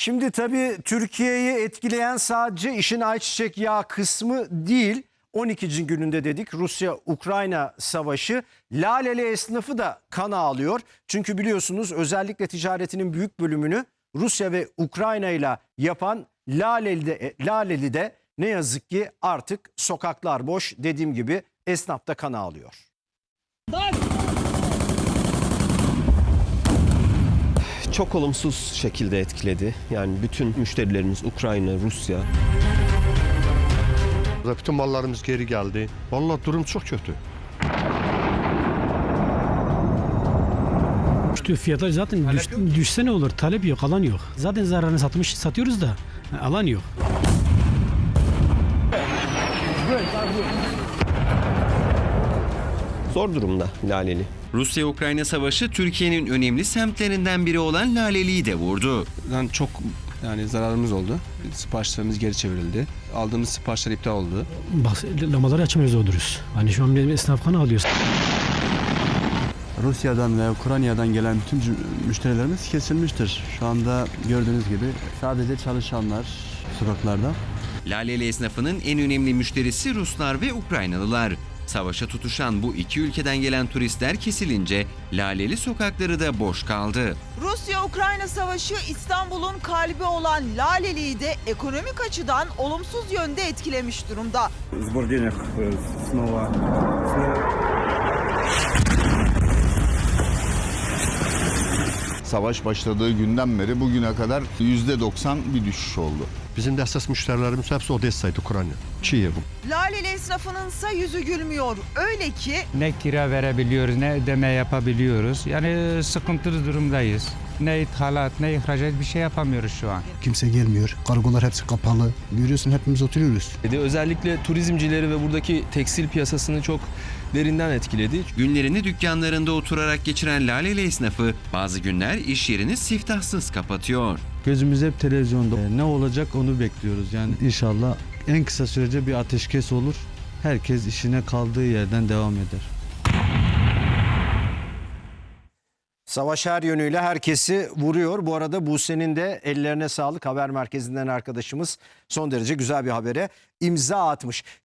Şimdi tabii Türkiye'yi etkileyen sadece işin ayçiçek yağı kısmı değil. 12. gününde dedik Rusya-Ukrayna savaşı Laleli esnafı da kan ağlıyor. Çünkü biliyorsunuz özellikle ticaretinin büyük bölümünü Rusya ve Ukrayna ile yapan Laleli'de, Laleli'de ne yazık ki artık sokaklar boş dediğim gibi esnaf da kan ağlıyor. Çok olumsuz şekilde etkiledi. Yani bütün müşterilerimiz Ukrayna, Rusya. Bütün mallarımız geri geldi. Vallahi durum çok kötü. Düştü fiyatlar zaten düş, düşse ne olur? Talep yok, alan yok. Zaten zararını satmış satıyoruz da alan yok. Zor durumda Laleli. Rusya-Ukrayna savaşı Türkiye'nin önemli semtlerinden biri olan Laleli'yi de vurdu. Dan çok yani zararımız oldu. Siparişlerimiz geri çevrildi. Aldığımız siparişler iptal oldu. Bak lamaları açamıyoruz doğruyoruz. Hani şu an bir esnaf kan ağlıyor. Rusya'dan ve Ukrayna'dan gelen bütün müşterilerimiz kesilmiştir. Şu anda gördüğünüz gibi sadece çalışanlar sokaklarda. Laleli esnafının en önemli müşterisi Ruslar ve Ukraynalılar. Savaşa tutuşan bu iki ülkeden gelen turistler kesilince Laleli sokakları da boş kaldı. Rusya-Ukrayna savaşı İstanbul'un kalbi olan Laleli'yi de ekonomik açıdan olumsuz yönde etkilemiş durumda. Savaş başladığı günden beri bugüne kadar %90 bir düşüş oldu. Bizim de esas müşterilerimiz hepsi Odessa'ydı, Ukrayna. Kiev. Laleli esnafınınsa yüzü gülmüyor. Öyle ki Ne kira verebiliyoruz ne ödeme yapabiliyoruz. Yani sıkıntılı durumdayız. Ne ithalat ne ihracat bir şey yapamıyoruz şu an. Kimse gelmiyor. Kargolar hepsi kapalı. Görüyorsun hepimiz oturuyoruz. Özellikle turizmcileri ve buradaki tekstil piyasasını çok derinden etkiledi. Günlerini dükkanlarında oturarak geçiren Laleli esnafı bazı günler iş yerini siftahsız kapatıyor. Gözümüz hep televizyonda. Ee, Ne olacak onu bekliyoruz. Yani inşallah en kısa sürece bir ateşkes olur. Herkes işine kaldığı yerden devam eder. Savaş her yönüyle herkesi vuruyor. Bu arada Buse'nin de ellerine sağlık haber merkezinden arkadaşımız son derece güzel bir habere imza atmış.